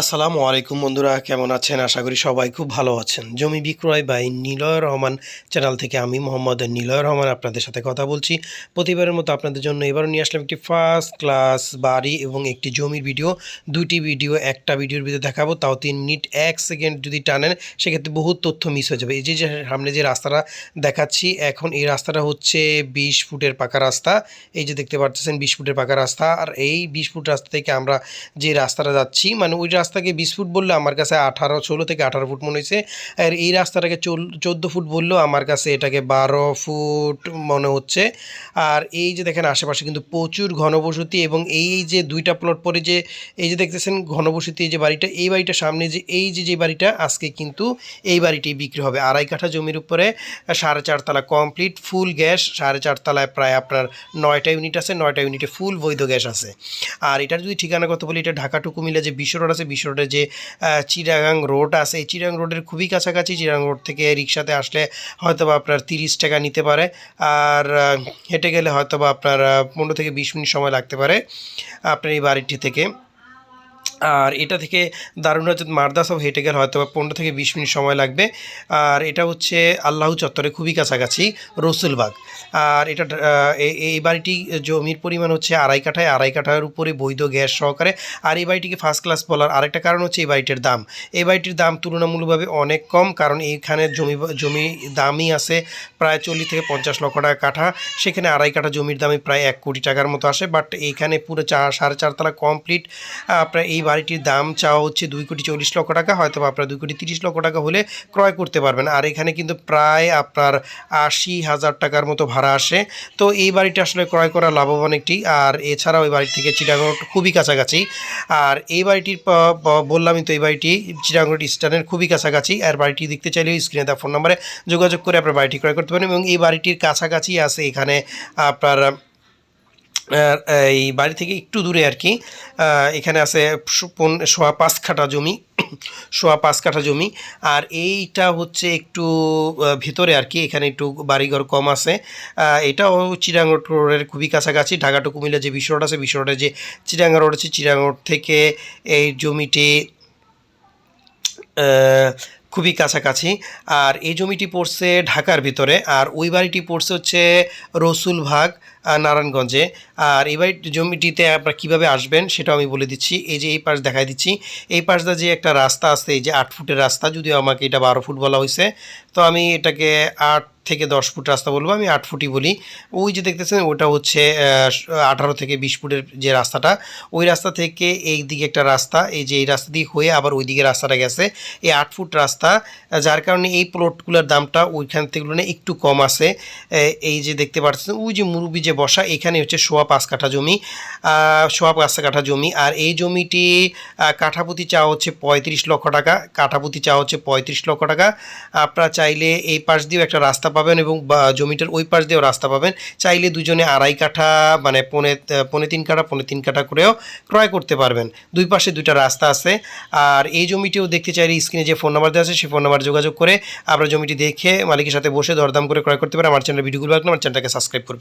আসসালামু আলাইকুম বন্ধুরা, কেমন আছেন? আশা করি সবাই খুব ভালো আছেন। জমি বিক্রয় বাই নিলয় রহমান চ্যানেল থেকে আমি মোহাম্মদ নিলয় রহমান আপনাদের সাথে কথা বলছি। প্রতিবারের মতো আপনাদের জন্য এবারও নিয়ে আসলাম একটি ফার্স্ট ক্লাস বাড়ি এবং একটি জমির ভিডিও দুটি ভিডিও একটা ভিডিওর ভিতরে দেখাবো, তাও তিন মিনিট, এক সেকেন্ড যদি টানেন, সেক্ষেত্রে বহুত তথ্য মিস হয়ে যাবে। এই যে যে সামনে যে রাস্তাটা দেখাচ্ছি, এখন এই রাস্তাটা হচ্ছে বিশ ফুটের পাকা রাস্তা। এই যে দেখতে পাচ্ছেন বিশ ফুটের পাকা রাস্তা, আর এই বিশ ফুট রাস্তা থেকে আমরা যে রাস্তাটা যাচ্ছি মানে ওই রাস্তাকে বিশ ফুট বললে আমার কাছে আঠারো, ষোলো থেকে আঠারো ফুট মনে হয়েছে। আর এই রাস্তাটাকে চোদ্দ ফুট বললেও আমার কাছে এটাকে বারো ফুট মনে হচ্ছে। আর এই যে দেখেন আশেপাশে কিন্তু প্রচুর ঘনবসতি এবং এই যে দুইটা প্লট পরে যে, এই যে দেখতেছেন ঘনবসতি, এই যে বাড়িটা, এই বাড়িটা সামনে যে, এই যে যে বাড়িটা আজকে কিন্তু এই বাড়িটি বিক্রি হবে। আড়াই কাঠা জমির উপরে সাড়ে চারতলা কমপ্লিট ফুল গ্যাস সাড়ে চারতলায় প্রায় আপনার নয়টা ইউনিট আছে, নয়টা ইউনিটে ফুল বৈধ গ্যাস আছে। আর এটার যদি ঠিকানা কত বলি, এটা ঢাকা টু কুমিল্লা যে বিশ্ব রোড আছে রোডে যে চিরাগাং রোড আছে, এই চিরাং রোডের খুবই কাছাকাছি। চিরাং রোড থেকে রিক্সাতে আসলে হয়তো বা আপনার তিরিশ টাকা নিতে পারে। আর হেঁটে গেলে হয়তো বা আপনার পনেরো থেকে বিশ মিনিট সময় লাগতে পারে আপনার এই বাড়িটি থেকে। আর এটা থেকে দারুণ হচ্ছে মারদা সব হেঁটে গেলে হয়তো পনেরো থেকে বিশ মিনিট সময় লাগবে। আর এটা হচ্ছে আল্লাহ চত্বরে খুবই কাছাকাছি রসুলবাগ আর এটা এই- বাড়িটি জমির পরিমাণ হচ্ছে আড়াই কাঠায়। আড়াই কাঠার উপরে বৈধ গ্যাস সহকারে। আর এই বাড়িটিকে ফার্স্ট ক্লাস বলার আরেকটা কারণ হচ্ছে এই বাড়িটির দাম। এই বাড়িটির দাম তুলনামূলকভাবে অনেক কম, কারণ এইখানে জমি জমি দামই আছে প্রায় চল্লিশ থেকে পঞ্চাশ লক্ষ টাকা কাঠা। সেখানে আড়াই কাঠা জমির দামই প্রায় এক কোটি টাকার মতো আসে। বাট এইখানে পুরো চার সাড়ে চারতলা কমপ্লিট আপনার এই বাড়িটির দাম চাওয়া হচ্ছে দুই কোটি চল্লিশ লক্ষ টাকা, হয়তো আপনার দুই কোটি তিরিশ লক্ষ টাকা হলে ক্রয় করতে পারবেন। আর এখানে কিন্তু প্রায় আপনার আশি হাজার টাকার মতো ভাড়া আসে। তো এই বাড়িটা আসলে ক্রয় করা লাভবান একটি, আর এছাড়াও এই বাড়ি থেকে চিটাগড় খুবই কাছাকাছি। আর এই বাড়িটির বললামই তো এই বাড়িটি চিটাগড় স্ট্যান্ডের খুবই কাছাকাছি। আর বাড়িটি দেখতে চাইলে স্ক্রিনে দেওয়া ফোন নাম্বারে যোগাযোগ করে আপনার বাড়িটি ক্রয় করতে পারেন এবং এই বাড়িটির কাছাকাছি আছে এখানে আপনার এই বাড়ি থেকে একটু দূরে আর কি। এখানে আছে সোয়া পাঁচ কাঠা জমি, সোয়া পাঁচ কাঠা জমি। আর এইটা হচ্ছে একটু ভিতরে আর কি, এখানে একটু বাড়িঘর কম আছে। এটাও চিরাঙ্গর রোডের খুবই কাছাকাছি। ঢাকা টু কুমিল্লা যে বিশ্ব রোড আছে বিশ্ব রোডে যে চিরাঙ্গা রোড আছে চিরাঙ্গা রোড থেকে এই জমিটি খুবই কাছাকাছি। আর এই জমিটি পড়ছে ঢাকার ভিতরে। আর ওই বাড়িটি পড়ছে হচ্ছে রসুলভাগ নারায়ণগঞ্জে। আর এই বাড়ি জমিটিতে আপনারা কীভাবে আসবেন সেটাও আমি বলে দিচ্ছি। এই যে এই পাশ দেখাই দিচ্ছি। এই পাশটা যে একটা রাস্তা আছে, এই যে আট ফুটের রাস্তা, যদিও আমাকে এটা বারো ফুট বলা হয়েছে। তো আমি এটাকে আট থেকে দশ ফুট রাস্তা বলব, আমি আট ফুটই বলি। ওই যে দেখতেছেন, ওটা হচ্ছে আঠারো থেকে বিশ ফুটের যে রাস্তাটা, ওই রাস্তা থেকে এই দিকে একটা রাস্তা, এই যে এই রাস্তা দিয়ে হয়ে আবার ওই দিকে রাস্তাটা গেছে। এই আট ফুট রাস্তা, যার কারণে এই প্লটগুলোর দামটা ওইখান থেকে একটু কম আছে। এই যে দেখতে পাচ্ছেন ওই যে মুরুবি যে বসা, এখানে হচ্ছে সোয়া পাঁচ কাঠা জমি সোয়া পাঁচ কাঠা জমি। আর এই জমিটি কাঠাপতি চাওয়া হচ্ছে পঁয়ত্রিশ লক্ষ টাকা কাঠাপতি চা হচ্ছে পঁয়ত্রিশ লক্ষ টাকা। আপনারা চাইলে এই পাশ দিয়েও একটা রাস্তা পাবেন এবং জমিটার ওই পাশ দিয়েও রাস্তা পাবেন। চাইলে দুজনে আড়াই কাঠা মানে পনে পনে তিন কাঠা, পনে তিন কাঠা করেও ক্রয় করতে পারবেন। দুই পাশে দুইটা রাস্তা আছে। আর এই জমিটিও দেখতে চাইলে স্ক্রিনে যে ফোন নাম্বার দেওয়া আছে সেই ফোন নাম্বার যোগাযোগ করে আপনারা জমিটি দেখে মালিকের সাথে বসে দরদাম করে ক্রয় করতে পারেন। আমার চ্যানেল ভিডিওগুলো আমার চ্যানেলটাকে সাবস্ক্রাইব